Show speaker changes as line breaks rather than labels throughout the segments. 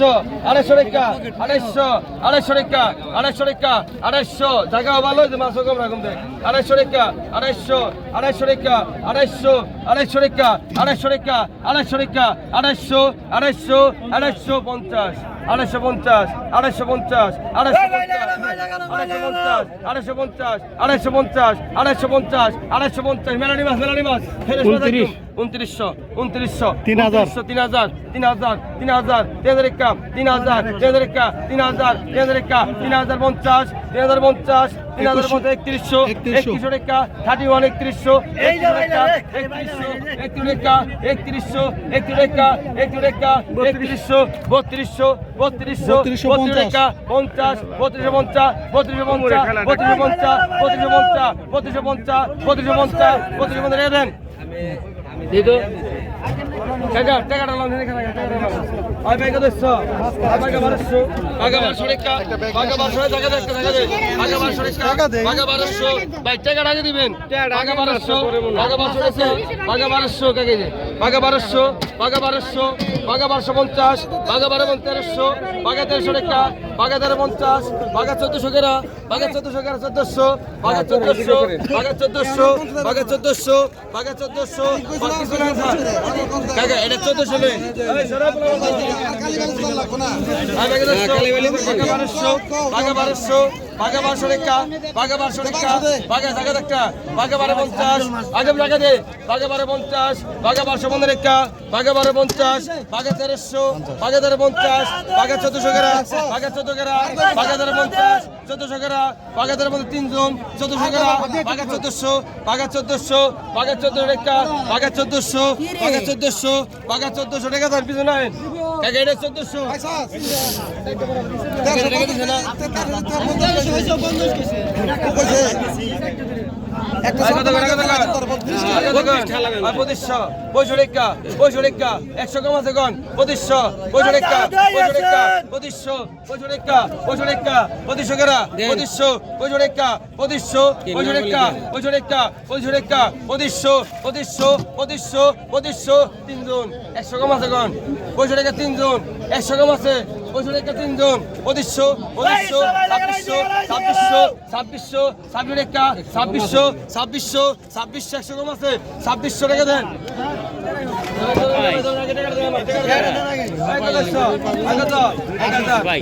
আড়াইশো আড়াইশো রেখা আড়াইশো আড়াইশো রেখা আড়াইশো রেখা আড়াইশো। জায়গা ভালো মাছ কম রাখুন দেখ। আড়াইশো রেখা আড়াইশো আড়াইশো রেখা আড়াইশো। আড়াইশো রেখা আড়াইশো রেখা আড়াইশো রেখা আড়াইশো আড়াইশো আড়াইশো পঞ্চাশ আড়াইশো পঞ্চাশ আড়াইশো পঞ্চাশ আড়াইশো পঞ্চাশ আড়াইশো পঞ্চাশ আড়াইশো পঞ্চাশ আড়াইশো পঞ্চাশ আড়াইশো পঞ্চাশ মেলানি মাছ মেলানি মাছ
উনত্রিশ।
উনত্রিশশো উনত্রিশশো
তিন হাজার।
তিন হাজার তিন হাজার তিন হাজার তিন হাজার একা তিন হাজার তিন হাজার একা তিন হাজার তিন হাজার একা তিন হাজার পঞ্চাশ তিন হাজার পঞ্চাশ তিন হাজার পঞ্চাশ একত্রিশশো একত্রিশশো রেখা থার্টি ওয়ান একত্রিশশো একত্রিশশো একত্রিশ রেখা একত্রিশশো একত্রিশ রেখা একত্রিশ রেখা একত্রিশশো বত্রিশশো বত্রিশশো
বত্রিশশো
বত্রিশ রেখা পঞ্চাশ বত্রিশশো পঞ্চাশ বত্রিশশো পঞ্চাশ বত্রিশশো পঞ্চাশ বত্রিশশো পঞ্চাশ বত্রিশশো পঞ্চাশ বত্রিশশো পঞ্চাশ বত্রিশশো পঞ্চাশ রেখে দেন দিদু। কাকা টাকাটা লাও নেই কাকা টাকাটা লাও আই ভাই কত দিছো টাকা বারশো টাকা বারশো টাকা টাকা বারশো টাকা দেখ টাকা দে টাকা বারশো টাকা টাকা বারশো ভাই টাকাটা আগে দিবেন। টাকা বারশো টাকা বারশো টাকা বারশো কাকে দে। ভাগা বারোশো, বাঘা বারোশো বাঘা বারোশো পঞ্চাশ ভাগা বারো তেরোশো, বাঘা তেরোশো রেখা বাঘা তেরো পঞ্চাশ, বাঘা চোদ্দশো কেরা ভাগা চোদ্দশো কেরা চোদ্দশো ভাগা চোদ্দশো ভাগা চোদ্দশো ভাগা চোদ্দশো ভাগা চোদ্দশো কাকা, এটা চোদ্দশো নেই সরাব বারোশো, বাঘা বারোশো বাঘা বারোশো রেখা বাঘা বারোশো রেখা বাঘা জায়গা দেখা বাঘা বারো পঞ্চাশ আগে জায়গা দে বাঘা বারো পঞ্চাশ বাঘা বারোশো পনেরো রেখা বাঘা বারো পঞ্চাশ বাঘা তেরোশো বাঘা তেরো পঞ্চাশ বাঘা চোদ্দশো গেরা বাঘা চোদ্দ গেরা বাঘা তেরো পঞ্চাশ চোদ্দশো গেরা বাঘা তেরো পঞ্চাশ তিনজন চোদ্দশো গেরা বাঘা চোদ্দশো বাঘা চোদ্দশো বাঘা চোদ্দ রেখা বাঘা চোদ্দশো বাঘা চোদ্দশো বাঘা চোদ্দশো রেখা তার পিছনে পঁচিশশো। পঁয়ষট্টিকা পঁয়ষট্টিকা একশো কম আছে কন পঁচিশশো। পঁয়ষট্টিকা পঁয়ষট্টিকা পঁচিশশো। পঁয়ষট্টিকা পঁয়ষট্টিকা পঁচিশশো কেরা? পঁচিশশো। পঁয়ষট্টিকা পঁচিশশো। পঁয়ষট্টিকা পঁয়ষট্টিকা পঁয়ষট্টিকা পঁচিশশো পঁচিশশো পঁচিশশো পঁচিশশো। তিনজন একশো কম আছে পঁয়ষট্টি টাকা তিনজন একশো গ্রাম আছে পঁয়ষট্টি টাকা তিনজন পঁচিশশো পঁচিশশো ছাব্বিশশো ছাব্বিশশো ছাব্বিশশো ছাব্বিশ টাকা ছাব্বিশশো ছাব্বিশশো ছাব্বিশশো একশো গ্রাম আছে ছাব্বিশশো টাকা দেন।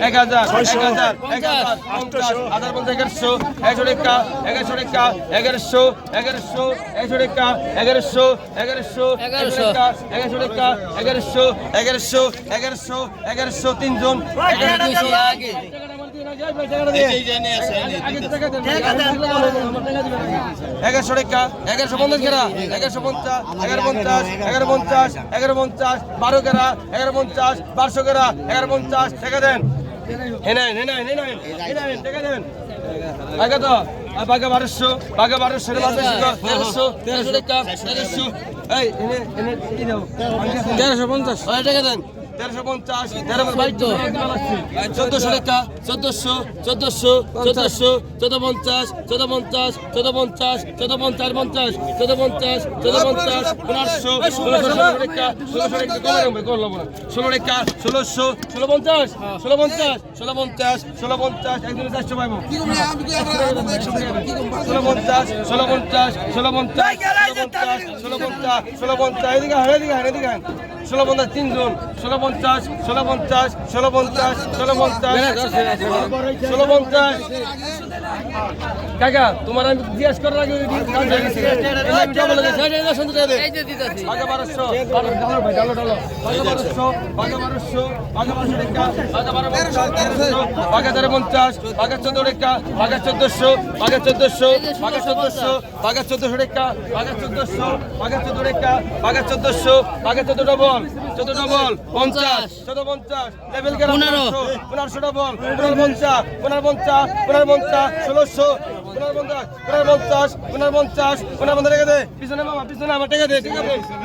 এক হাজার এগারোশো এগারোশো এগারোশো একশো এগারোশো এগারোশো এগারোশো এগারোশো রেখা এগারোশো এগারোশো এগারোশো এগারোশো তিনজন এগারোশো রেখা এগারোশো পঞ্চাশ গেরা এগারোশো পঞ্চাশ এগারো পঞ্চাশ এগারো পঞ্চাশ এগারো পঞ্চাশ বারো গেরা এগারো পঞ্চাশ বারোশো গেরা এগারো পঞ্চাশ টাকা দেন হেনেন হেনেন টাকা দেন আগে তো বাঘা বারোশো বাঘে বারোশো তেরোশো তেরোশো টাকা তেরোশো এই এনে এনে তেরোশো পঞ্চাশ। টাকা দেন। তেরোশো পঞ্চাশ তেরো বাইশ চোদ্দশো রেখা চোদ্দশো চোদ্দশো চোদ্দশো চোদ্দ পঞ্চাশ চোদ্দ পঞ্চাশ চোদ্দ পঞ্চাশ চোদ্দ পঞ্চাশ পঞ্চাশ চোদ্দ পঞ্চাশ চোদ্দ পঞ্চাশ পনেরোশো ষোলোশো রেখা ষোলোশো রেখা ষোলো রেখা ষোলোশো ষোলো পঞ্চাশ ষোলো পঞ্চাশ ষোলো পঞ্চাশ ষোলো পঞ্চাশ একদিন চারশো পাইবো ষোলো পঞ্চাশ ষোলো পঞ্চাশ ষোলো পঞ্চাশ ষোলো পঞ্চাশ ষোলো পঞ্চাশ এদিকে হান এদিকে হান এদিকে ষোলো পঞ্চাশ তিনজন। ষোলো পঞ্চাশ ষোলো পঞ্চাশ ষোলো পঞ্চাশ ষোলো পঞ্চাশ ষোলো পঞ্চাশ কাকা তোমার আমি জিজ্ঞেস করার আগে বারোশো বাঘা তেরো পঞ্চাশ বাঘা চোদ্দ রেখা বাঘা চোদ্দশো বাঘা চোদ্দশো বাঘা চোদ্দশো বাঘা চোদ্দশো রেখা বাঘা চোদ্দশো বাঘা চোদ্দ রেখা বাঘা চোদ্দশো বাঘা চোদ্দ ডবল চোদ্দ ডবল পঞ্চাশ। চোদ্দ পঞ্চাশ। লেভেল পনেরো। পনেরোশো। ডবল পনেরো পঞ্চাশ। পনেরো পঞ্চাশ। পনেরো পঞ্চাশ। ষোলোশো। পনেরো পঞ্চাশ। পনেরো পঞ্চাশ। পনেরো পঞ্চাশ। পনেরো পঞ্চাশ। রেখে দে। পিছনে মামা পিছনে আমার টেকে দে ঠিক আছে